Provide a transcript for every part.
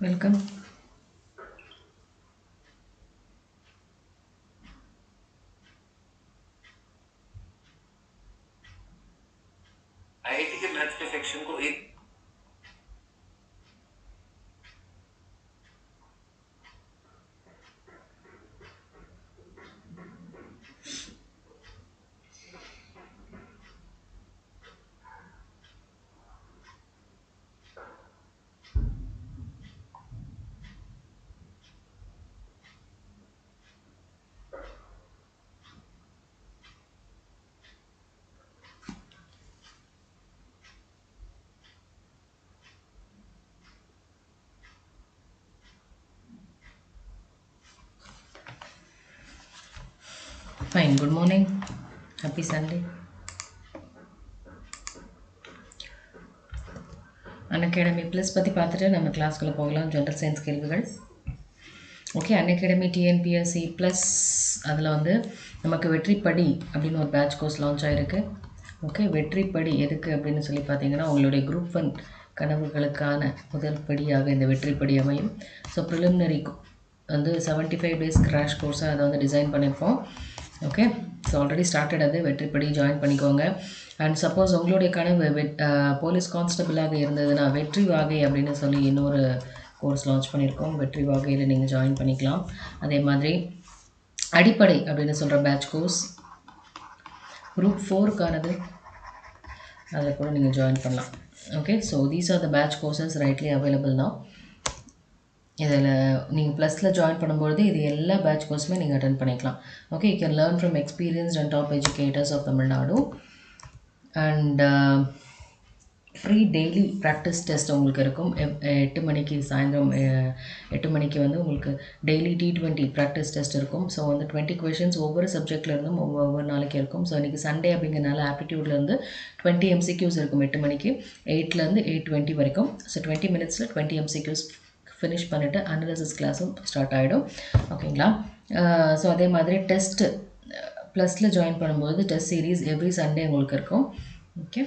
Welcome. Fine good morning happy Sunday Unacademy plus பற்றி பார்த்துட்டு நம்ம கிளாஸ்க்குள்ளே போகலாம். ஜென்ரல் சயின்ஸ் கேள்விகள். ஓகே அன்அகாடமி டிஎன்பிஎஸ்சி ப்ளஸ் அதில் வந்து நமக்கு வெற்றிப்படி அப்படின்னு ஒரு பேட்ச் கோர்ஸ் லான்ச் ஆகிருக்கு ஓகே வெற்றிப்படி எதுக்கு அப்படின்னு சொல்லி பார்த்தீங்கன்னா உங்களுடைய குரூப் ஒன் கனவுகளுக்கான முதல் படியாக இந்த வெற்றிப்படி அமையும். ஸோ ப்ரிலிமினரி வந்து செவன்ட்டி ஃபைவ் டேஸ் கிராஷ் கோர்ஸாக அதை வந்து டிசைன் பண்ணியிருப்போம். ஓகே ஸோ ஆல்ரெடி ஸ்டார்டட் அது. வெற்றிப்படி ஜாயின் பண்ணிக்கோங்க. அண்ட் சப்போஸ் உங்களுடைய கனவு வெட் போலீஸ் கான்ஸ்டபிளாக இருந்ததுன்னா வெற்றி வாகை அப்படின்னு சொல்லி இன்னொரு கோர்ஸ் லான்ச் பண்ணியிருக்கோம். வெற்றி வாகையில் நீங்கள் ஜாயின் பண்ணிக்கலாம். அதே மாதிரி அடிப்படை அப்படின்னு சொல்கிற பேட்ச் கோர்ஸ் குரூப் ஃபோருக்கானது அதில் கூட நீங்கள் ஜாயின் பண்ணலாம். Okay so these are the batch courses rightly available தான் இதில் நீங்கள் ப்ளஸில் ஜாயின் பண்ணும்பொழுது இது எல்லா பேட்ச் கோர்ஸுமே நீங்கள் அட்டன் பண்ணிக்கலாம். Okay you can learn from experienced and top educators of Tamil Nadu and free daily practice test உங்களுக்கு இருக்கும். எப்- எட்டு மணிக்கு சாயந்தரம் எட்டு மணிக்கு வந்து உங்களுக்கு daily T twenty practice test இருக்கும். ஸோ வந்து டுவெண்ட்டி கொஷின்ஸ் ஒவ்வொரு சப்ஜெக்ட்லேருந்தும் ஒவ்வொரு ஒவ்வொரு நாளைக்கு இருக்கும். ஸோ இன்றைக்கி சண்டே அப்படிங்கிறனால ஆப்டிடியூட்லேருந்து டுவெண்ட்டி எம்சிக்யூஸ் இருக்கும் எட்டு மணிக்கு. எயிட்லேருந்து எயிட் டுவெண்ட்டி வரைக்கும். ஸோ டுவெண்ட்டி மினிட்ஸில் டுவெண்ட்டி எம்சிக்யூஸ் ஃபினிஷ் பண்ணிவிட்டு அனலிசிஸ் கிளாஸும் ஸ்டார்ட் ஆகிடும் ஓகேங்களா ஸோ அதே மாதிரி டெஸ்ட்டு ப்ளஸில் ஜாயின் பண்ணும்போது டெஸ்ட் சீரீஸ் எவ்ரி சண்டே உங்களுக்கு இருக்கும். ஓகே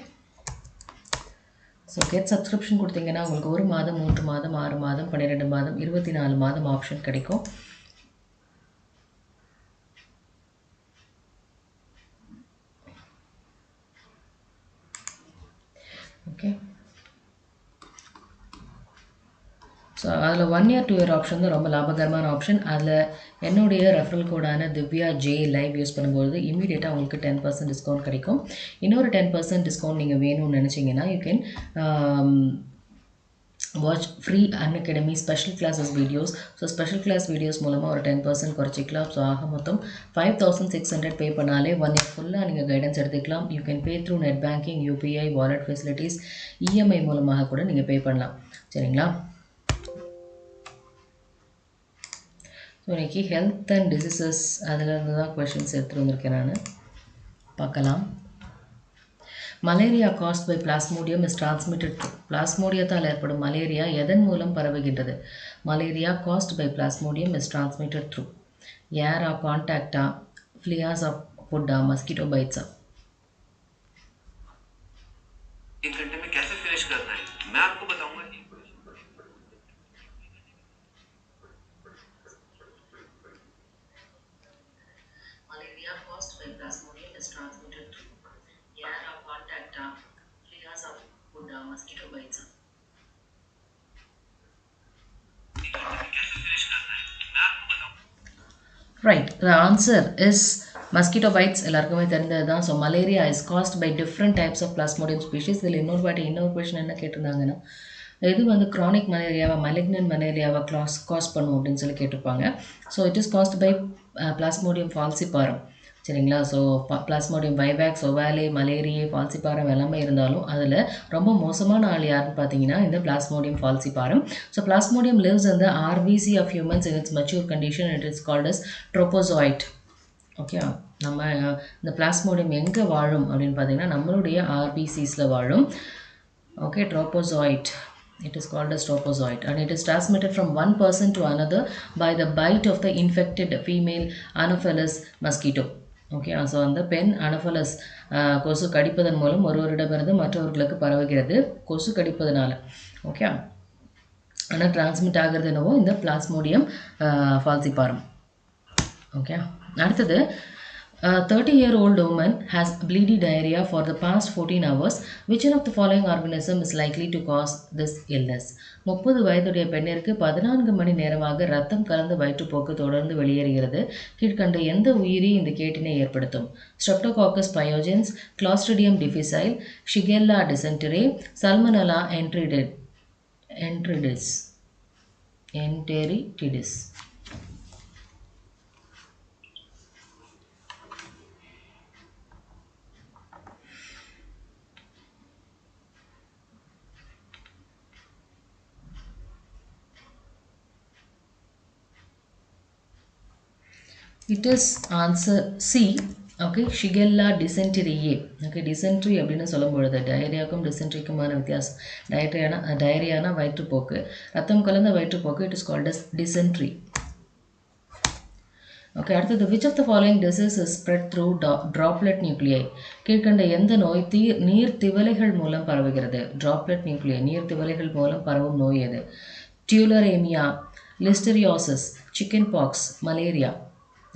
ஸோ கெட் சப்ஸ்கிரிப்ஷன் கொடுத்தீங்கன்னா உங்களுக்கு ஒரு மாதம் மூன்று மாதம் ஆறு மாதம் பன்னிரெண்டு மாதம் இருபத்தி நாலு மாதம் ஆப்ஷன் கிடைக்கும். ஓகே ஸோ அதில் one year two year option தான் ரொம்ப லாபகரமான ஆப்ஷன் அதில் என்னுடைய ரெஃபரல் கோடான திவ்யா ஜே லைவ் யூஸ் பண்ணும்போது இமீடியட்டாக உங்களுக்கு டென் பர்சன்ட் டிஸ்கவுண்ட் கிடைக்கும். இன்னொரு டென் பர்சன்ட் டிஸ்கவுண்ட் நீங்கள் வேணும்னு நினச்சிங்கன்னா you can watch free Unacademy special classes videos so special class videos மூலமாக ஒரு டென் பர்சன்ட் குறைச்சிக்கலாம். ஸோ ஆக மொத்தம் five thousand six hundred pay பண்ணாலே ஒன் இயர் ஃபுல்லாக நீங்கள் கைடன்ஸ் எடுத்துக்கலாம். You can pay through net banking UPI wallet facilities EMI மூலமாக கூட நீங்கள் பே பண்ணலாம். சரிங்களா? இன்றைக்கி ஹெல்த் அண்ட் டிசீசஸ் அதிலிருந்து தான் கொஷின்ஸ் எடுத்துகிட்டு வந்திருக்கேன் நான். பார்க்கலாம். Malaria caused by plasmodium is transmitted பிளாஸ்மோடியத்தால் ஏற்படும் மலேரியா எதன் மூலம் பரவுகின்றது? Malaria caused by plasmodium is transmitted through era கான்டாக்டா ஃப்ளியாஸ் ஆஃப் ஃபுட்டா mosquito பைட்ஸா right the answer is mosquito bites எல்லாருக்குமே தெரிஞ்சது தான் so malaria is caused by different types of plasmodium species இதில் இன்னொரு பாட்டி இன்னொரு கொஷின் என்ன கேட்டிருந்தாங்கன்னா இது வந்து க்ரானிக் மலேரியாவை மலிக்னன் மலேரியாவை கிளாஸ் காஸ் பண்ணும் அப்படின்னு சொல்லி கேட்டிருப்பாங்க. So it is caused by plasmodium falciparum சரிங்களா? So plasmodium vivax ovale malariae falciparum எல்லாமே இருந்தாலும் அதில் ரொம்ப மோசமான ஆள் யாருன்னு பார்த்தீங்கன்னா இந்த plasmodium falciparum so plasmodium lives இந்த RBC of humans in its mature condition it is called as trophozoite okay நம்ம இந்த பிளாஸ்மோடியம் எங்கே வாழும் அப்படின்னு பார்த்தீங்கன்னா நம்மளுடைய ஆர்பிசிஸில் வாழும். Okay tropozoite. It is called as tropozoite. And it is transmitted from one person to another by the bite of the infected female anopheles mosquito. Okay so அந்த பெண் அனஃபலஸ் கொசு கடிப்பதன் மூலம் ஒருவரிடமிருந்து மற்றவர்களுக்கு பரவுகிறது. கொசு கடிப்பதனால. ஓகே ஆனால் டிரான்ஸ்மிட் ஆகிறது என்னவோ இந்த பிளாஸ்மோடியம் ஃபால்சிபாரம் ஓகே அடுத்தது thirty year old woman has bleedy diarrhea for the past fourteen hours which one of the following organism is likely to cause this illness? முப்பது வயதுடைய பெண்ணிற்கு பதினான்கு மணி நேரமாக ரத்தம் கலந்த வயிற்றுப்போக்கு தொடர்ந்து வெளியேறுகிறது. கீழ்கண்ட எந்த உயிரி இந்த கேட்டினை ஏற்படுத்தும்? Streptococcus pyogenes clostridium difficile shigella dysentery salmonella enteritidis enteritis enteritidis it is answer C okay shigella டிசென்டரியே okay dysentery அப்படின்னு சொல்லும் பொழுது டயரியாக்கும் டிசென்ட்ரிக்குமான வித்தியாசம் டயரியானா டயரியானா வயிற்றுப்போக்கு. ரத்தம் கலந்த வயிற்றுப்போக்கு it is called as dysentery okay அடுத்தது which of the following disease is spread through droplet nuclei கீழ்கண்ட எந்த நோய் தீ நீர் திவலைகள் மூலம் பரவுகிறது? ட்ராப்லெட் நியூக்ளியை நீர் திவலைகள் மூலம் பரவும் நோய் எது? Tularemia listeriosis chicken pox malaria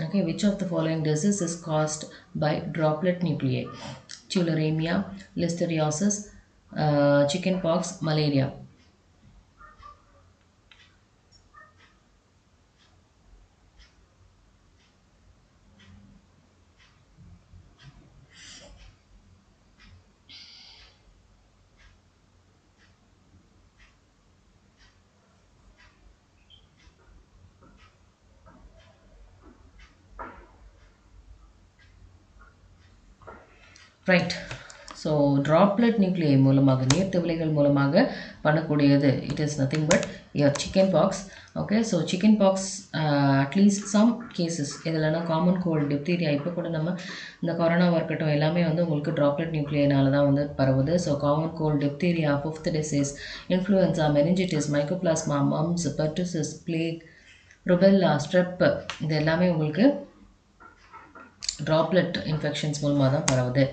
okay which of the following disease is caused by droplet nuclei? Tularemia listeriosis uh, chickenpox malaria right so droplet nuclei மூலமாக நீர்த்திவலைகள் மூலமாக பண்ணக்கூடியது. It is nothing but your chicken pox okay so chicken pox at least some cases இதில்னா common cold diphtheria இப்போ கூட நம்ம இந்த கொரோனாவாக இருக்கட்டும் எல்லாமே வந்து உங்களுக்கு ட்ராப்லெட் நியூக்ளியனால தான் வந்து பரவுது. So common cold diphtheria fifth disease influenza meningitis mycoplasma mumps pertussis plague rubella strep இது எல்லாமே உங்களுக்கு ட்ராப்லெட் இன்ஃபெக்ஷன்ஸ் மூலமாக தான் பரவுது.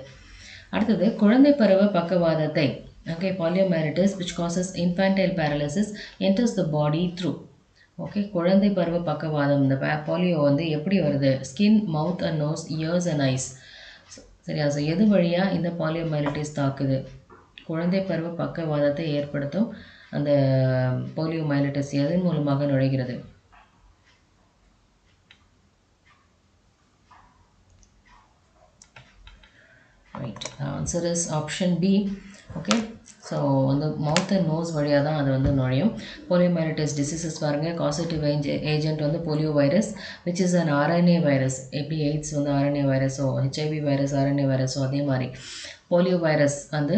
அடுத்தது குழந்தை பருவ பக்கவாதத்தை okay poliomyelitis which causes infantile paralysis enters the body through. Okay குழந்தை பருவ பக்கவாதம் இந்த பாலியோ வந்து எப்படி வருது? Skin mouth and nose ears and eyes சரியா? ஸோ எது வழியாக இந்த பாலியோமைலிட்டிஸ் தாக்குது? குழந்தை பருவ பக்கவாதத்தை ஏற்படுத்தும் அந்த போலியோமைலிட்டிஸ் எதன் மூலமாக நுழைகிறது? Right answer is option B okay so வந்து மவுத் அண்ட் நோஸ் வழியாக தான் அது வந்து நுழையும். போலியோமைலிட்டிஸ் டிசீசஸ் பாருங்கள் காசிட்டிவ் ஏஜென்ட் வந்து polio virus which is an RNA virus எப்படி எய்ட்ஸ் வந்து ஆர்என்ஏ வைரஸோ ஹெச்ஐவி வைரஸ் ஆர்என்ஏ வைரஸோ அதே மாதிரி. போலியோ வைரஸ் வந்து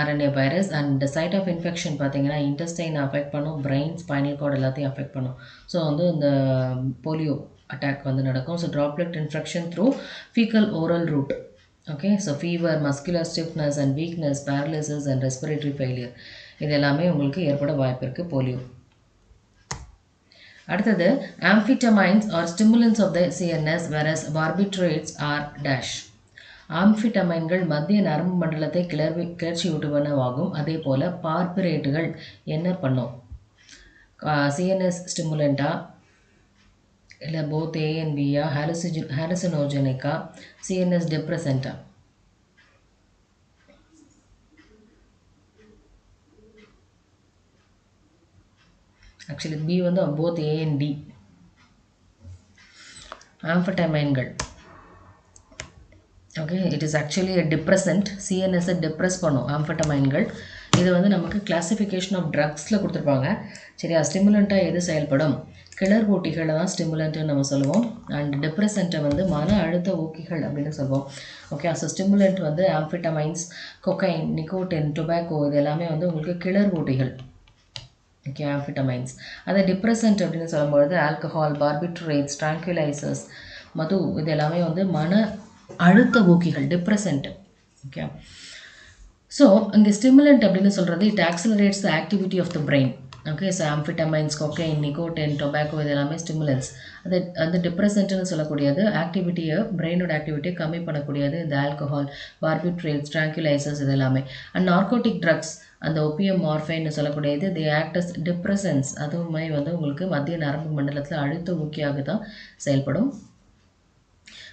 RNA virus and site of infection பார்த்தீங்கன்னா இன்டெஸ்டைன் அஃபெக்ட் பண்ணும் பிரெயின் ஸ்பைனல் கார்டு எல்லாத்தையும் அஃபெக்ட் பண்ணும். ஸோ வந்து இந்த போலியோ அட்டாக் வந்து நடக்கும். So droplet infection through faecal oral route okay so fever muscular stiffness and weakness paralysis and respiratory failure இது எல்லாமே உங்களுக்கு ஏற்பட வாய்ப்பு இருக்குது போலியோ அடுத்தது amphetamines are stimulants of the CNS versus barbiturates are dash ஆம்ஃபிட்டமைன்கள் மத்திய நரம்பு மண்டலத்தை கிளர்வி கிளர்ச்சியூட்டுவனவாகும். அதே போல் பார்பிரேட்டுகள் என்ன பண்ணும்? சிஎன்எஸ் ஸ்டிமுலண்ட்டாக இல்லை போத் ஏஎன்பியா ஹாலுசிஜி ஹாலுசினோஜெனிக்கா சிஎன்எஸ் டிப்ரெசென்ட்டா ஆக்சுவலி பி வந்து both A and D. ஆம்ஃபட்டமைன்கள் okay it is actually a depressant சிஎன்எஸ்ஸை depress பண்ணும் ஆம்ஃபட்டமைன்கள் இது வந்து நமக்கு கிளாசிஃபிகேஷன் ஆஃப் ட்ரக்ஸில் கொடுத்துருப்பாங்க. சரியா ஸ்டிமுலண்ட்டாக எது செயல்படும்? கிளர் ஊட்டிகளை தான் ஸ்டிமுலண்ட்டுன்னு நம்ம சொல்லுவோம். அண்ட் டிப்ரெசண்ட்டை வந்து மன அழுத்த ஊக்கிகள் அப்படின்னு சொல்லுவோம். ஓகே ஸோ ஸ்டிமுலண்ட் வந்து ஆம்ஃபிட்டமைன்ஸ் கொக்கைன் நிக்கோட்டின் டொபாக்கோ இது எல்லாமே வந்து உங்களுக்கு கிளர் ஊட்டிகள் ஓகே ஆம்ஃபிட்டமைன்ஸ் அதை டிப்ரெசன்ட் அப்படின்னு சொல்லும்பொழுது ஆல்கஹால் பார்பிட்ரேட்ஸ் ட்ராங்குலைசர்ஸ் மது இது எல்லாமே வந்து மன அழுத்த ஊக்கிகள் டிப்ரெசன்ட் ஓகே ஸோ இங்கே ஸ்டிமுலண்ட் அப்படின்னு சொல்கிறது it accelerates the activity of the brain okay so amphetamines cocaine nicotine tobacco இது எல்லாமே ஸ்டிமுலன்ஸ் அது அந்த டிப்ரெசன்ட்னு சொல்லக்கூடியது ஆக்டிவிட்டியை பிரெயினோட ஆக்டிவிட்டியை கம்மி பண்ணக்கூடியது இந்த ஆல்கஹால் பார்பிட்ரேட்ஸ் ட்ராங்குலைசர்ஸ் இது எல்லாமே அண்ட் நார்கோட்டிக் ட்ரக்ஸ் அந்த ஒப்பியம் மார்ஃபைன்னு சொல்லக்கூடியது தி ஆக்டஸ் டிப்ரெசன்ஸ் அதுவுமே வந்து உங்களுக்கு மத்திய நரம்பு மண்டலத்தில் அழுத்த ஊக்கியாக தான் செயல்படும்.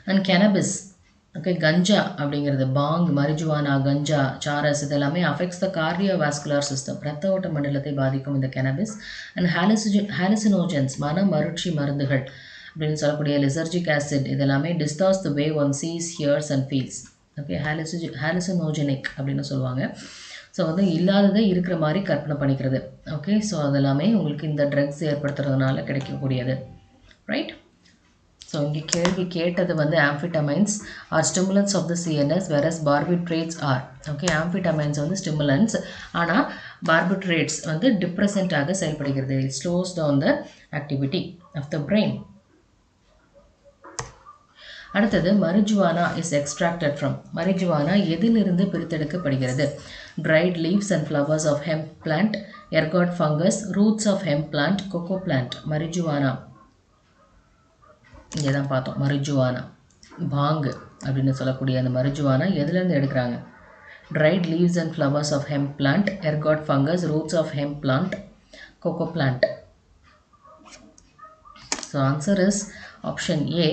அண்ட் கெனபிஸ் ஓகே கஞ்சா அப்படிங்கிறது பாங் மரிஜுவானா கஞ்சா சாரஸ் இது எல்லாமே அஃபெக்ட்ஸ் த கார்டியோவாஸ்குலர் சிஸ்டம் ரத்த ஓட்ட மண்டலத்தை பாதிக்கும் இந்த கெனபிஸ் அண்ட் ஹாலிசிஜன் ஹாலிசினோஜன்ஸ் மன மருட்சி மருந்துகள் அப்படின்னு சொல்லக்கூடிய லிசர்ஜிக் ஆசிட் இது எல்லாமே distorts the way one sees hears and feels okay ஹாலிசிஜி hallucinogenic அப்படின்னு சொல்லுவாங்க. ஸோ வந்து இல்லாததை இருக்கிற மாதிரி கற்பனை பண்ணிக்கிறது. ஓகே ஸோ அதெல்லாமே உங்களுக்கு இந்த ட்ரக்ஸ் ஏற்படுத்துறதுனால கிடைக்கக்கூடியது. ரைட் ஸோ இங்கே கேள்வி கேட்டது வந்து amphetamines are stimulants of the CNS versus barbiturates are okay amphetamines வந்து ஸ்டிமுலன்ஸ் ஆனால் பார்பிட்ரேட்ஸ் வந்து டிப்ரெசண்ட்டாக செயல்படுகிறது. It slows down the activity of the brain அடுத்தது marijuana is extracted from marijuana எதிலிருந்து பிரித்தெடுக்கப்படுகிறது? Dried leaves and flowers of hemp plant ergot fungus roots of hemp plant coca plant marijuana இங்கே தான் பார்த்தோம். மருஜுவானா. பாங்கு அப்படின்னு சொல்லக்கூடிய அந்த மரிஜுவானா எதுலேருந்து எடுக்கிறாங்க? Dried leaves and flowers of hemp plant ergot fungus roots of hemp plant coca plant so answer is option A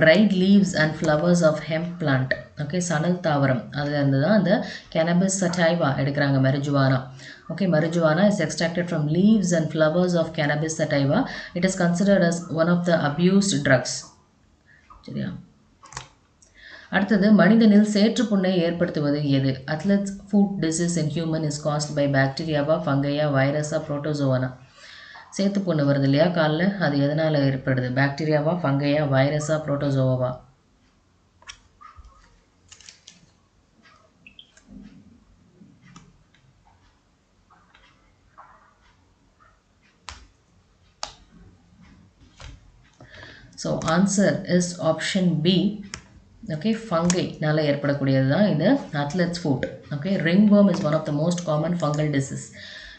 dried leaves and flowers of hemp plant okay சணல் தாவரம். அதில் இருந்து தான் அந்த கெனபிஸ் சட்டைவா எடுக்கிறாங்க marijuana okay marijuana is extracted from leaves and flowers of cannabis sativa it is considered as one of the abused drugs சரியா? அடுத்தது மனிதனில் சேற்று புண்ணை ஏற்படுத்துவது எது? Athlete's foot disease in human is caused by பாக்டீரியாவா ஃபங்கையா வைரஸா புரோட்டோசோவானா சேத்து புண்ணு வருது இல்லையா காலில்? அது எதனால் ஏற்படுது? பாக்டீரியாவா ஃபங்கையா வைரஸா புரோட்டோசோவாவா so answer is option B okay ஃபங்கைனால ஏற்படக்கூடியது தான் இது athlete's foot okay ringworm is one of the most common fungal disease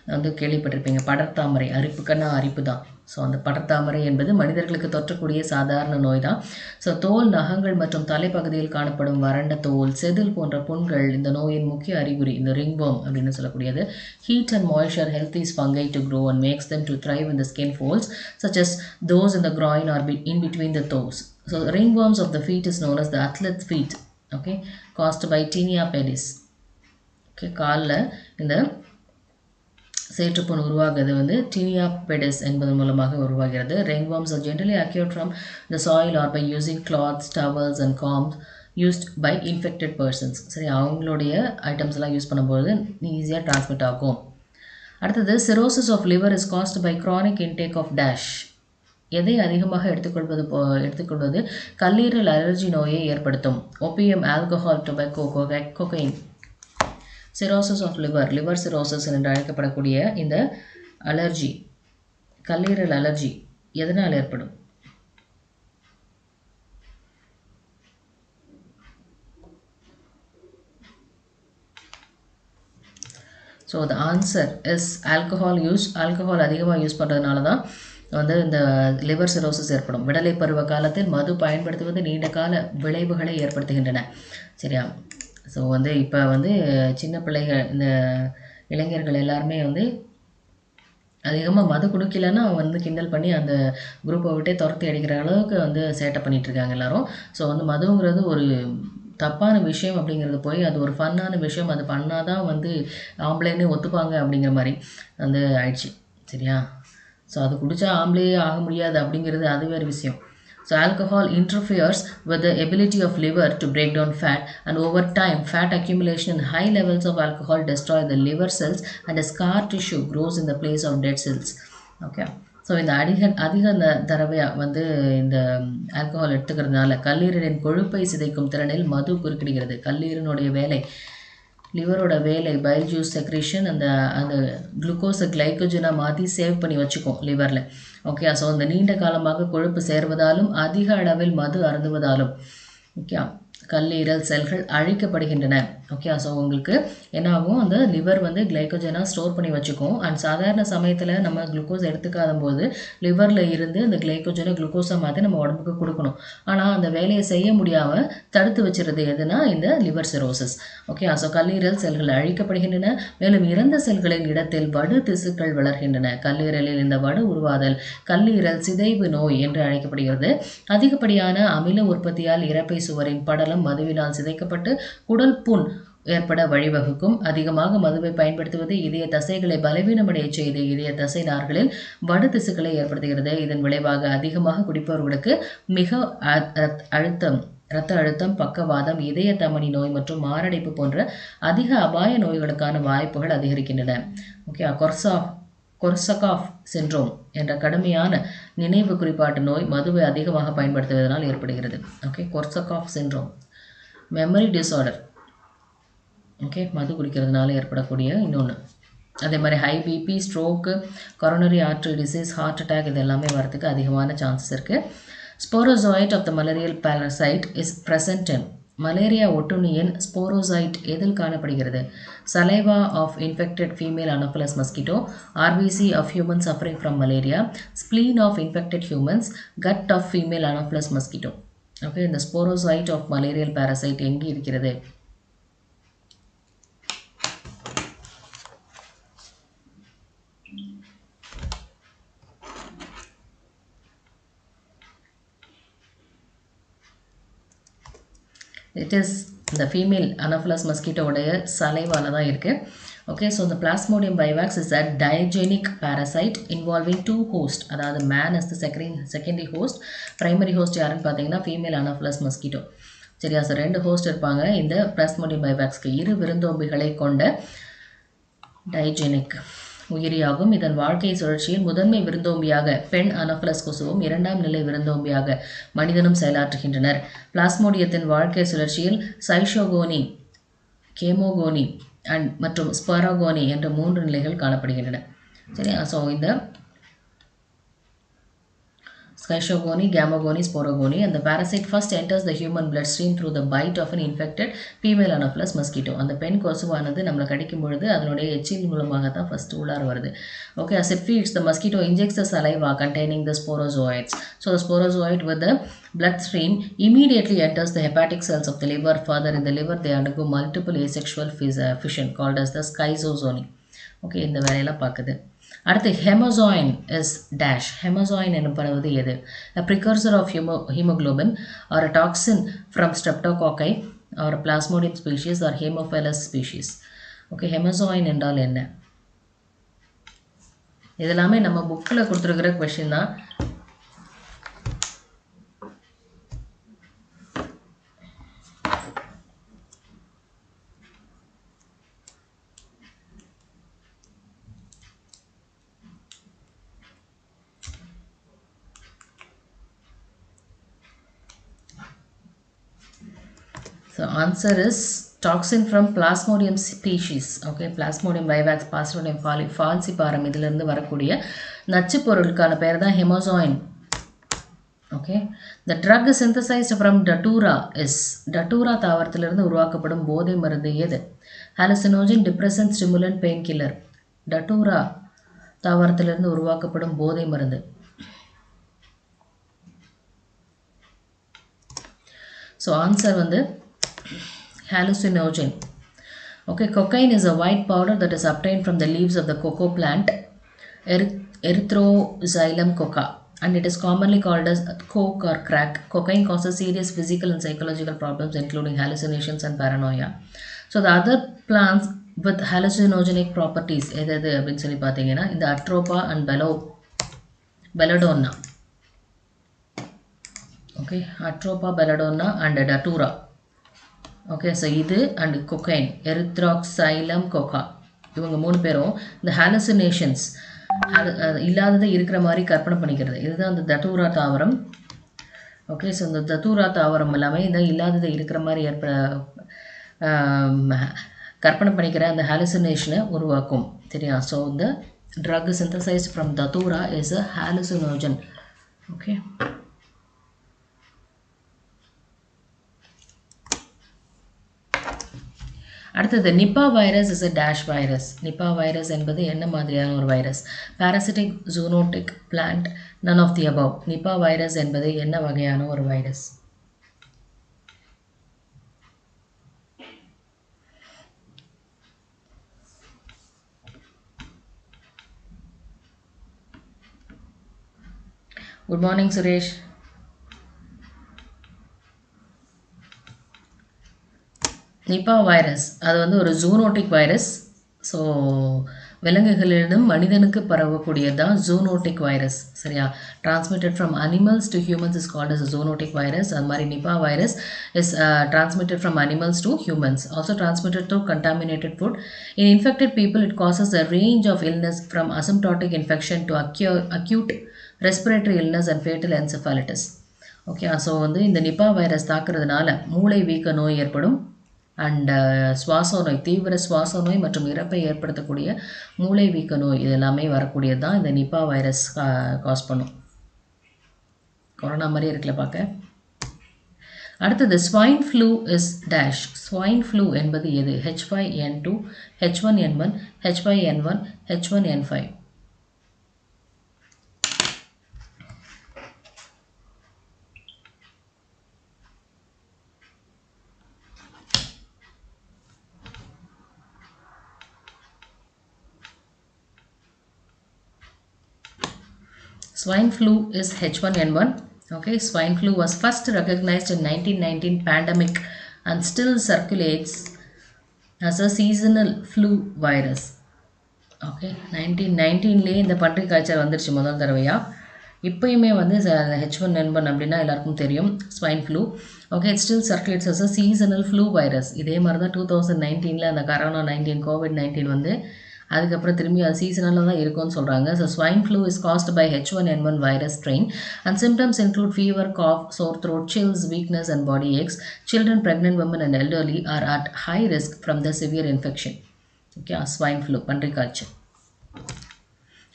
வந்து கேள்விப்பட்டிருப்பீங்க. படர்தாமரை அரிப்புக்கன்னா அரிப்பு தான் ஸோ அந்த படத்தாமரை என்பது மனிதர்களுக்கு தொற்றக்கூடிய சாதாரண நோய் தான் ஸோ தோல் நகங்கள் மற்றும் தலைப்பகுதியில் காணப்படும் வறண்ட தோல் செதில் போன்ற புண்கள் இந்த நோயின் முக்கிய அறிகுறி இந்த ரிங்வர்ம் அப்படின்னு சொல்லக்கூடியது. Heat and moisture health is fungi to grow and makes them to thrive in skin folds such such those those in the groin or be- in the the toes. So ringworms of the feet is known as the athlete's feet okay? Caused by tinea pedis. காலில் இந்த சேற்றுப்புண் உருவாகிறது வந்து Taenia பெடிஸ் என்பதன் மூலமாக உருவாகிறது. Ringworms are generally acquired from the soil or by using cloths towels and combs used by infected persons சரி அவங்களுடைய ஐட்டம்ஸ் எல்லாம் யூஸ் பண்ணும்போது ஈஸியாக டிரான்ஸ்மிட் ஆகும். அடுத்தது cirrhosis of liver is caused by chronic intake of dash எதை அதிகமாக எடுத்துக்கொள்வது போ எடுத்துக்கொள்வது? கல்லீரல் அலர்ஜி நோயை ஏற்படுத்தும். Opium alcohol tobacco cocaine cirrhosis of liver liver cirrhosis என்று அழைக்கப்படக்கூடிய இந்த அலர்ஜி கல்லீரல் அலர்ஜி எதனால் ஏற்படும்? So the answer is alcohol use alcohol அதிகமாக யூஸ் பண்ணுறதுனால தான் வந்து இந்த லிவர் சிரோசஸ் ஏற்படும். விடலை பருவ காலத்தில் மது பயன்படுத்துவது நீண்ட கால விளைவுகளை ஏற்படுத்துகின்றன. சரியா? ஸோ வந்து இப்போ வந்து சின்ன பிள்ளைகள் இந்த இளைஞர்கள் எல்லாருமே வந்து அதிகமாக மது குடிக்கலன்னா வந்து கிண்டல் பண்ணி அந்த குரூப்பை விட்டே துரத்தி அடிக்கிற அளவுக்கு வந்து சேட்டை பண்ணிகிட்ருக்காங்க எல்லாரும். ஸோ வந்து மதுங்கிறது ஒரு தப்பான விஷயம் அப்படிங்கிறது போய் அது ஒரு ஃபன்னான விஷயம் அது பண்ணாதான் வந்து ஆம்பளைன்னு ஒத்துப்பாங்க அப்படிங்கிற மாதிரி வந்து ஆயிடுச்சு. சரியா? ஸோ அது குடித்தா ஆம்பளையே ஆக முடியாது அப்படிங்கிறது அது வேறு விஷயம். So alcohol interferes with the ability of liver to break down fat and over time fat accumulation in high levels of alcohol destroy the liver cells and a scar tissue grows in the place of dead cells Okay. So இந்த அதிக அதிக தடவையாக வந்து இந்த alcohol எடுத்துக்கிறதுனால கல்லீரலின் கொழுப்பை சிதைக்கும் திறனில் மது குறுக்கிடுகிறது கல்லீரனுடைய வேலை லிவரோட வேலை பைஜூஸ் செக்ரேஷன் அந்த அந்த குளுக்கோஸை கிளைக்கோஜனாக மாற்றி சேவ் பண்ணி வச்சுக்கும் லிவரில். ஓகே ஸோ அந்த நீண்ட காலமாக கொழுப்பு சேர்வதாலும் அதிக அளவில் மது அருந்துவதாலும் ஓகே கல்லீரல் செல்கள் அழிக்கப்படுகின்றன. ஓகே ஸோ உங்களுக்கு என்ன ஆகும் அந்த லிவர் வந்து கிளைக்கோஜனாக ஸ்டோர் பண்ணி வச்சுக்கும். அண்ட் சாதாரண சமயத்தில் நம்ம குளுக்கோஸ் எடுத்துக்காத போது லிவரில் இருந்து அந்த கிளைக்கோஜனை குளுக்கோஸாக மாற்றி நம்ம உடம்புக்கு கொடுக்கணும். ஆனால் அந்த வேலையை செய்ய முடியாமல் தடுத்து வச்சுருது எதுனா இந்த லிவர் சிரோசஸ் ஓகே ஸோ கல்லீரல் செல்கள் அழிக்கப்படுகின்றன. மேலும் இறந்த செல்களின் இடத்தில் வடு திசுக்கள் வளர்கின்றன. கல்லீரலில் இந்த வடு உருவாதல் கல்லீரல் சிதைவு நோய் என்று அழைக்கப்படுகிறது. அதிகப்படியான அமில உற்பத்தியால் இறப்பை சுவரின் படலம் மதுவினால் சிதைக்கப்பட்டு குடல் புண் ஏற்பட வழிவகுக்கும். அதிகமாக மதுவை பயன்படுத்துவது இதய தசைகளை பலவீனமடைய செய்து இதய தசை நார்களில் வடு திசுக்களை ஏற்படுத்துகிறது. இதன் விளைவாக அதிகமாக குடிப்பவர்களுக்கு மிக அ- அழுத்தம் இரத்த அழுத்தம் பக்கவாதம் இதய தமனி நோய் மற்றும் மாரடைப்பு போன்ற அதிக அபாய நோய்களுக்கான வாய்ப்புகள் அதிகரிக்கின்றன. ஓகே கொர்சா கொர்சகாஃப் சென்றோம் என்ற கடுமையான நினைவு குறிப்பாட்டு நோய் மதுவை அதிகமாக பயன்படுத்துவதனால் ஏற்படுகிறது. ஓகே கொர்சகாஃப் சென்றோம் மெமரி டிஸார்டர் ஓகே மது குடிக்கிறதுனால ஏற்படக்கூடிய இன்னொன்று அதே மாதிரி high BP stroke coronary artery disease heart attack இது எல்லாமே வரதுக்கு அதிகமான சான்சஸ் இருக்குது sporozoite of the malarial parasite is present malaria ஒட்டுண்ணியின் sporozoite எதில் காணப்படுகிறது? Saliva of infected female anopheles mosquito RBC of human suffering from malaria spleen of infected humans gut of female anopheles mosquito okay இந்த sporozoite of malarial parasite எங்கே இருக்கிறது? It is இந்த female anopheles மஸ்கிட்டோடைய சலைவால தான் இருக்குது ஓகே ஸோ இந்த plasmodium vivax is a digenetic parasite involving two host அதாவது man is the second secondary host primary host யாருன்னு பார்த்தீங்கன்னா ஃபீமேல் அனஃபலஸ் மஸ்கிட்டோ சரியா? சார் ரெண்டு ஹோஸ்ட் இருப்பாங்க. இந்த பிளாஸ்மோடியம் பைவாக்ஸ்க்கு இரு விருந்தோம்பிகளை கொண்ட டைஜெனிக் உயிரியாகும். இதன் வாழ்க்கை சுழற்சியில் முதன்மை விருந்தோம்பியாக பெண் அனோஃபலஸ் கொசுவும் இரண்டாம் நிலை விருந்தோம்பியாக மனிதனும் செயலாற்றுகின்றனர். பிளாஸ்மோடியத்தின் வாழ்க்கை சுழற்சியில் சைஷோகோனி கேமோகோனி அண்ட் மற்றும் ஸ்பராகோனி என்ற மூன்று நிலைகள் காணப்படுகின்றன. சரி ஸோ இந்த Schizogonie, Gamagoni, Sporogoni, and the parasite first enters the human bloodstream through the bite of an infected female Anopheles mosquito. அந்த பெண் கொசுவானது நம்மளை கடிக்கும் பொழுது அதனுடைய எச்சில் மூலமாக தான் ஃபர்ஸ்ட் உள்ளார வருது okay as it feeds the mosquito injects the saliva containing the sporozoites so the sporozoite with the bloodstream immediately enters the hepatic cells of the liver further in the liver they undergo multiple asexual fis- uh, fission called as the schizozoony okay இந்த வேலையெல்லாம் பார்க்குது அடுத்து ஹெமோசாயின் is dash hemozoin எனப்படுவது எது a precursor of hemo haemoglobin or a toxin from streptococci or plasmodium species or haemophilus species okay hemozoin என்றால் என்ன இதெல்லாமே நம்ம புக்கில் கொடுத்துருக்கிற கொஷின் தான் So answer is toxin from plasmodium species. Okay, plasmodium vivax, plasmodium fali- falciparum இதிலிருந்து வரக்கூடிய நச்சுப் பொருளுக்கான பெயர் தான் hemozoin okay the drug synthesized from datura is datura தாவரத்திலிருந்து உருவாக்கப்படும் போதை மருந்து எது? ஹாலுசினோஜன் டிப்ரெசன் ஸ்டிமுலன் பெயின் கில்லர் டட்டூரா தாவரத்திலிருந்து உருவாக்கப்படும் போதை மருந்து. ஸோ ஆன்சர் வந்து hallucinogen. Okay, cocaine is a white powder that is obtained from the leaves of the cocoa plant, Eryth- Erythroxylum coca, and it is commonly called as coke or crack. Cocaine causes serious physical and psychological problems, including hallucinations and paranoia. So the other plants with hallucinogenic properties எது எது அப்படின்னு சொல்லி பார்த்தீங்கன்னா இந்த atropa and bella belladonna okay atropa belladonna and datura okay so இது and cocaine erythroxylum coca இவங்க மூணு பேரும் இந்த ஹாலுசினேஷன்ஸ் இல்லாததை இருக்கிற மாதிரி கற்பனை பண்ணிக்கிறது. இதுதான் அந்த தத்தூரா தாவரம். ஓகே ஸோ இந்த தத்தூரா தாவரம் எல்லாமே இதான் இல்லாததை இருக்கிற மாதிரி ஏற்ப கற்பனை பண்ணிக்கிற அந்த ஹாலுசினேஷனை உருவாக்கும். சரியா? ஸோ இந்த drug synthesize from datura is a hallucinogen okay அடுத்தது Nipah virus is a dash virus Nipah virus என்பது என்ன மாதிரியான ஒரு virus? Parasitic zoonotic plant none of the above Nipah virus என்பது என்ன வகையான ஒரு virus? Good morning Suresh Nipah virus அது வந்து ஒரு ஜூனோட்டிக் வைரஸ் ஸோ விலங்குகளிடம் மனிதனுக்கு பரவக்கூடியது தான் ஜூனோட்டிக் வைரஸ் சரியா transmitted from animals to humans is called is zoonotic virus அது மாதிரி Nipah virus is transmitted from animals to humans also transmitted through contaminated food in infected people it causes a range of illness from asymptomatic infection to acu acute respiratory illness and fatal encephalitis okay so வந்து இந்த Nipah virus தாக்குறதுனால மூளை வீக்க நோய் ஏற்படும் and சுவாச நோய் தீவிர சுவாச நோய் மற்றும் இறப்பை ஏற்படுத்தக்கூடிய மூளை வீக்க நோய் இது எல்லாமே வரக்கூடியது தான் இந்த நிப்பா வைரஸ் காஸ் பண்ணும். கொரோனா மாதிரி இருக்குல்ல பார்க்க. அடுத்தது swine flu is dash swine flu என்பது எது? H five N two H one N one H five N one H one N five Swine flu is H1N1. Okay, swine flu was first recognized in 1919 pandemic and still circulates as a seasonal flu virus. Okay nineteen நைன்டீன்லேயே இந்த பன்றி காய்ச்சல் வந்துருச்சு முதல் தடவையாக இப்பயுமே வந்து H one நண்பன் அப்படின்னா எல்லாருக்கும் தெரியும் swine flu okay it still circulates as a seasonal flu virus இதே மாதிரி தான் டூ தௌசண்ட் நைன்டீனில் அந்த கரோனா நைன்டீன் கோவிட் நைன்டீன் வந்து அதுக்கப்புறம் திரும்பி அது சீசனலாக தான் இருக்கும்னு சொல்கிறாங்க so swine flu is caused by H one N one virus strain and symptoms include fever cough sore throat chills weakness and body aches. Children pregnant women and elderly are at high risk from the severe infection okay swine flu பன்றி காய்ச்சல்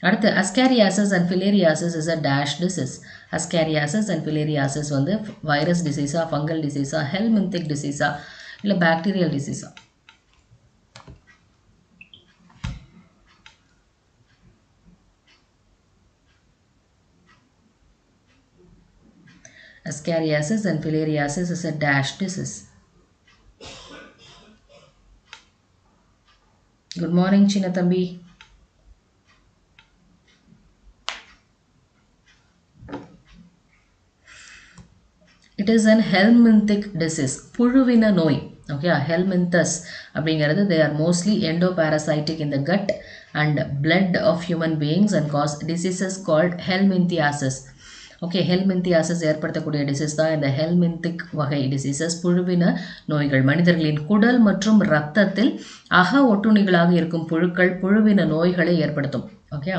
அடுத்து ascariasis and filariasis is a dash disease ascariasis and filariasis வந்து virus டிசீஸா fungal டிசீஸாக helminthic டிசீஸாக இல்லை bacterial டிசீஸாக Ascariasis and filariasis is a dash disease. Good morning, Chinathambi. It is an helminthic disease புழுவின நோய் ஓகே ஹெல்மின்தஸ் அப்படிங்கிறது they are mostly endo parasitic in the gut and blood of human beings and cause diseases called helminthiasis okay helminthiasis ஏற்படுத்தக்கூடிய disease தான் இந்த ஹெல்மெந்திக் வகை diseases புழுவின நோய்கள் மனிதர்களின் குடல் மற்றும் ரத்தத்தில் அக ஒட்டுண்ணிகளாக இருக்கும் புழுக்கள் புழுவின நோய்களை ஏற்படுத்தும். ஓகே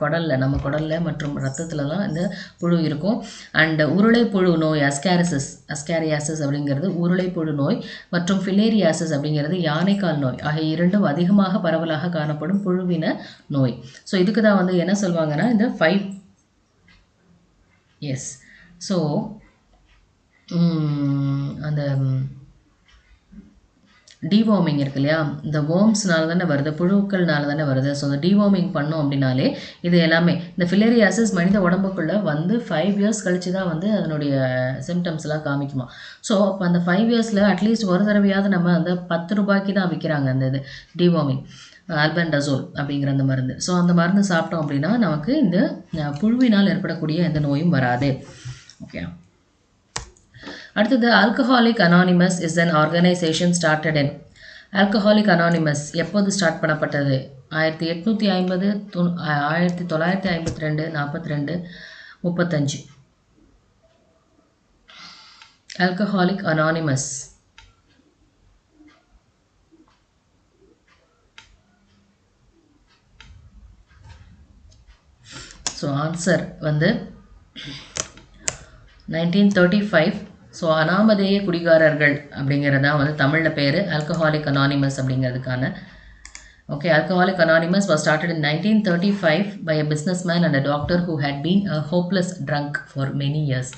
குடலில் நம்ம குடலில் மற்றும் ரத்தத்துலலாம் இந்த புழு இருக்கும். அண்ட் உருளை புழு நோய் அஸ்காரிசஸ் அஸ்காரியாசஸ் அப்படிங்கிறது உருளை புழு நோய் மற்றும் ஃபிலேரியாசஸ் அப்படிங்கிறது யானைக்கால் நோய் ஆகிய இரண்டும் அதிகமாக பரவலாக காணப்படும் புழுவின நோய். ஸோ இதுக்கு தான் வந்து என்ன சொல்லுவாங்கன்னா இந்த ஃபைவ் எஸ் ஸோ அந்த டிவார்மிங் இருக்கு இல்லையா? இந்த வேர்ம்ஸ்னால தானே வருது புழுக்கள்னால தானே வருது. ஸோ அந்த டிவார்மிங் பண்ணோம் அப்படின்னாலே இது எல்லாமே இந்த ஃபிலேரியாசிஸ் மனித உடம்புக்குள்ளே வந்து ஃபைவ் இயர்ஸ் கழித்து தான் வந்து அதனுடைய சிம்டம்ஸ்லாம் காமிக்குமா. ஸோ அப்போ அந்த ஃபைவ் இயர்ஸில் அட்லீஸ்ட் ஒரு தடவையாவது நம்ம அந்த பத்து ரூபாய்க்கு தான் விற்கிறாங்க அந்த இது டிவார்மிங் ஆல்பென்டசோல் அப்படிங்கிற அந்த மருந்து. ஸோ அந்த மருந்து சாப்பிட்டோம் அப்படின்னா நமக்கு இந்த புழுவினால் ஏற்படக்கூடிய எந்த நோயும் வராது. ஓகே அடுத்தது alcoholic anonymous is an organisation started in alcoholic anonymous எப்போது ஸ்டார்ட் பண்ணப்பட்டது? ஆயிரத்தி எட்நூற்றி ஐம்பது தொ ஆயிரத்தி தொள்ளாயிரத்தி ஐம்பத்தி ரெண்டு நாற்பத்தி ரெண்டு முப்பத்தஞ்சு. ஆல்கஹாலிக் அனானிமஸ் ஸோ ஆன்சர் வந்து நைன்டீன் தேர்ட்டி ஃபைவ் ஸோ அனாமதேய குடிகாரர்கள் அப்படிங்கிறது தான் வந்து தமிழில் பேர். ஆல்கஹாலிக் அனானிமஸ் அப்படிங்கிறதுக்கான. Okay alcoholic anonymous was started in 1935 by a businessman and a doctor who had been a hopeless drunk for many years.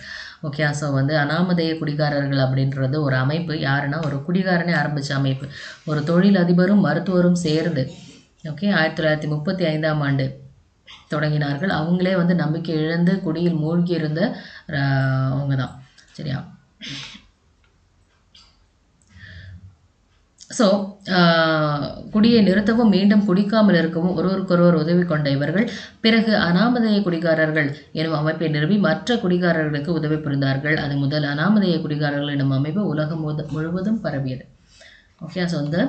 Okay so வந்து அனாமதேய குடிகாரர்கள் அப்படின்றது ஒரு அமைப்பு. யாருன்னா ஒரு குடிகாரனே ஆரம்பித்த அமைப்பு. ஒரு தொழில் அதிபரும் மருத்துவரும் சேர்ந்து ஓகே ஆயிரத்தி தொள்ளாயிரத்தி முப்பத்தி ஐந்தாம் ஆண்டு தொடங்கினார்கள். அவங்களே வந்து நம்பிக்கை இழந்து குடியில் மூழ்கி இருந்த அவங்க தான் சரியா? ஸோ குடியை நிறுத்தவும் மீண்டும் குடிக்காமல் இருக்கவும் ஒருவருக்கொருவர் உதவி கொண்ட இவர்கள். பிறகு அனாமதேய குடிகாரர்கள் எனும் அமைப்பை நிறுவி மற்ற குடிகாரர்களுக்கு உதவி புரிந்தார்கள். அது முதல் அனாமதேய குடிகாரர்கள் எனும் அமைப்பு உலகம் முழுவதும் பரவியது. ஓகே ஸோ வந்து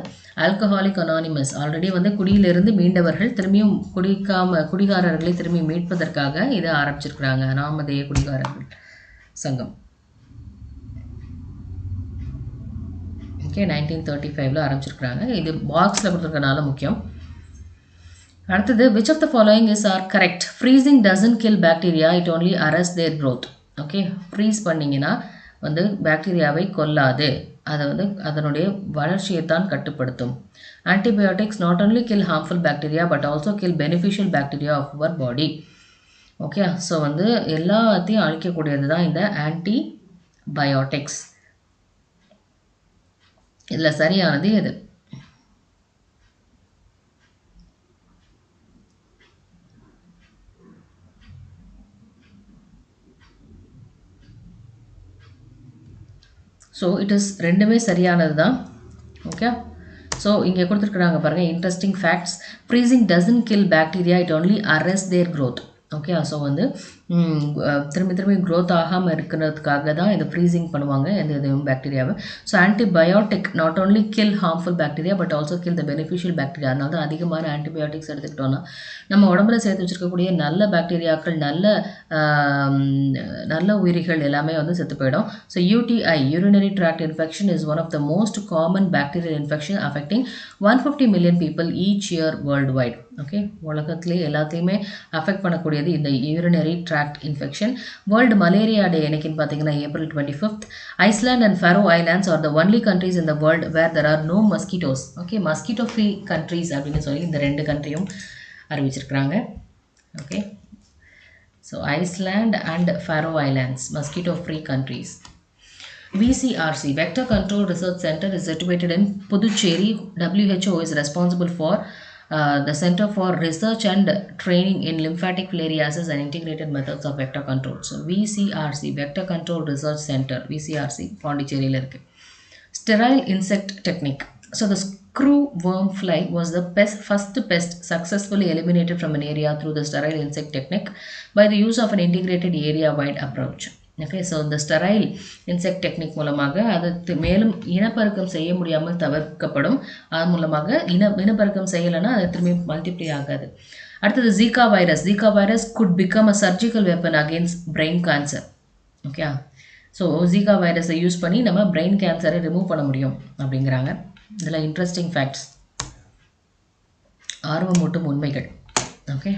ஆல்கஹாலிக் அனானிமஸ் ஆல்ரெடி வந்து குடியிலிருந்து மீண்டவர்கள் திரும்பியும் குடிக்காம குடிகாரர்களை திரும்பி மீட்பதற்காக இதை ஆரம்பிச்சிருக்கிறாங்க. நாமதேய குடிகாரர்கள் சங்கம். ஓகே நைன்டீன் தேர்ட்டி ஃபைவ்ல ஆரம்பிச்சிருக்கிறாங்க. இது பாக்ஸில் கொடுத்துருக்கனால முக்கியம். அடுத்தது which of the following is are correct freezing doesn't kill bacteria it only arrests their growth okay freeze பண்ணிங்கன்னா வந்து பாக்டீரியாவை கொல்லாது. அதை வந்து அதனுடைய வளர்ச்சியை தான் கட்டுப்படுத்தும். Antibiotics not only kill harmful bacteria but also kill beneficial bacteria of our body okay so வந்து எல்லாத்தையும் அழிக்கக்கூடியது தான் இந்த ஆன்டிபயோட்டிக்ஸ் இதில் சரியானது எது? ஸோ இட் இஸ் ரெண்டுமே சரியானது தான் ஓகே ஸோ இங்கே கொடுத்துருக்குறாங்க பாருங்கள் interesting facts freezing doesn't kill bacteria it only arrest their growth okay so வந்து திரும்பி திரும்பி க்ரோத் ஆகாமல் இருக்கிறதுக்காக தான் இதை ஃப்ரீசிங் பண்ணுவாங்க எந்த இதுவும் பாக்டீரியாவை so antibiotic not only kill harmful bacteria but also kill the beneficial bacteria அதனால தான் அதிகமான ஆன்டிபயோட்டிக்ஸ் எடுத்துக்கிட்டோம்னா நம்ம உடம்புல சேர்த்து வச்சிருக்கக்கூடிய நல்ல பாக்டீரியாக்கள் நல்ல நல்ல உயிரிகள் எல்லாமே வந்து செத்து போயிடும். So UTI urinary tract infection is one of the most common bacterial infection affecting one fifty million people each year worldwide okay உலகத்துலேயே எல்லாத்தையுமே அஃபெக்ட் பண்ணக்கூடியது இந்த urinary tract tract infection world malaria day என்னைக்குன்னு பார்த்தீங்கன்னா April twenty fifth Iceland and Faroe Islands are the only countries in the world where there are no mosquitoes okay mosquito free countries அப்படின்னு சொல்லி இந்த ரெண்டு கண்ட்ரியும் அறிவிச்சிருக்கிறாங்க. Okay so Iceland and Faroe Islands mosquito free countries VCRC, Vector Control Research Center, is situated in Puducherry. WHO is responsible for Uh, the Center for Research and Training in Lymphatic Filariasis and Integrated Methods of Vector Control. So, VCRC, Vector Control Research Center, VCRC, Pondicherry Lerke. Sterile Insect Technique. So, the screw worm fly was the pest, first pest successfully eliminated from an area through the sterile insect technique by the use of an integrated area-wide approach. Okay so இந்த sterile insect technique மூலமாக அது மேலும் இனப்பெருக்கம் செய்ய முடியாமல் தவிர்க்கப்படும். அது மூலமாக இன இனப்பெருக்கம் செய்யலைன்னா அது திரும்பி மல்டிப்ளை ஆகாது. அடுத்தது Zika virus Zika virus could become a surgical weapon against brain cancer okay so Zika வைரஸை யூஸ் பண்ணி நம்ம பிரெயின் கேன்சரை ரிமூவ் பண்ண முடியும் அப்படிங்கிறாங்க. இதில் இன்ட்ரெஸ்டிங் ஃபேக்ட்ஸ் ஆர்வமூட்டும் உண்மைகள். ஓகே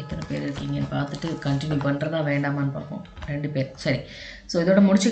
எத்தனை பேர் இருக்கீங்கன்னு பார்த்துட்டு கண்டினியூ பண்ணுறதா வேண்டாமான்னு பார்ப்போம். ரெண்டு பேர். சரி. ஸோ இதோட முடிச்சு